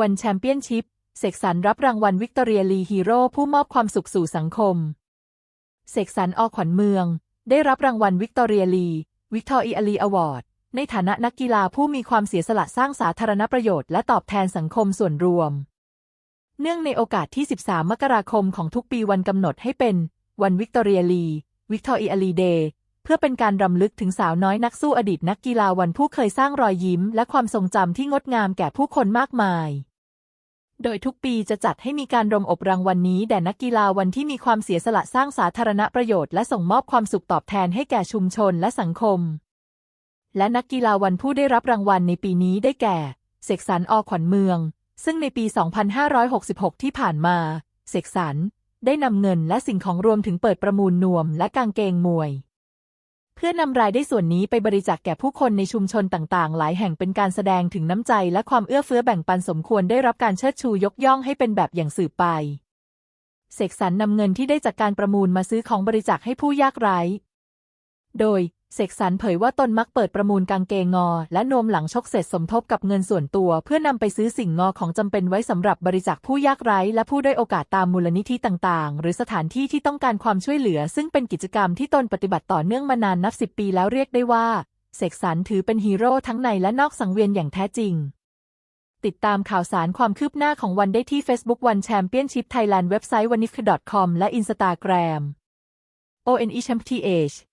วันแชมเปี้ยนชิพ เสกสรรรับรางวัลวิกตอเรียลีฮีโร่ผู้มอบความสุขสู่สังคม เสกสรรอขวัญเมือง ได้รับรางวัลวิกตอเรียลีวิกตอเรียลีอวอร์ด ในฐานะนักกีฬาผู้มีความเสียสละสร้างสาธารณประโยชน์และตอบแทนสังคมส่วนรวม เนื่องในโอกาสที่ 13 มกราคมของทุกปีวันกำหนดให้เป็น วันวิกตอเรียลีวิกตอเรียลีเดย์ เพื่อเป็นการรำลึกถึงสาวน้อยนักสู้อดีตนักกีฬาวันผู้เคยสร้างรอยยิ้ม และความทรงจำที่งดงามแก่ผู้คนมากมาย โดยทุกปีจะจัดให้มีการรมอบรางวัลนนี้แด่นักกีฬาวันที่มีความเสียสละสร้างสาธารณประโยชน์และส่งมอบความสุขตอบแทนให้แก่ชุมชนและสังคม และนักกีฬาวันผู้ได้รับรางวัลในปีนี้ได้แก่ เสกสรรอขวัญเมือง ซึ่งในปี 2566 ที่ผ่านมา เสกสรรได้นำเงินและสิ่งของรวมถึงเปิดประมูลนวม และกางเกงมวย พื่อนำรายได้ส่วนนี้ไปบริจาคแก่ผู้คนในชุมชนต่างๆ หลายแห่งเป็นการแสดงถึงน้ำใจและความเอื้อเฟื้อแบ่งปันสมควรได้รับการเชิดชูยกย่องให้เป็นแบบอย่างสืบไป เสกสรรนำเงินที่ได้จากการประมูลมาซื้อของบริจาคให้ผู้ยากไร้ โดย เสกสรรเผยว่าตนมักเปิดประมูลกางเกงงอ และนมหลังชกเสร็จสมทบกับเงินส่วนตัว เพื่อนำไปซื้อสิ่งงอของจำเป็นไว้สำหรับบริจาคผู้ยากไร้ และผู้ด้อยโอกาสตามมูลนิธิต่างๆ หรือสถานที่ที่ต้องการความช่วยเหลือ ซึ่งเป็นกิจกรรมที่ตนปฏิบัติต่อเนื่องมานานนับสิบปีแล้วเรียกได้ว่าเสกสรรถือเป็นฮีโร่ทั้งในและนอกสังเวียนอย่างแท้จริง ติดตามข่าวสารความคืบหน้าของวันได้ที่ Facebook One Championship Thailand เว็บไซต์ w a n i f k c o m และ Instagram ONE Championship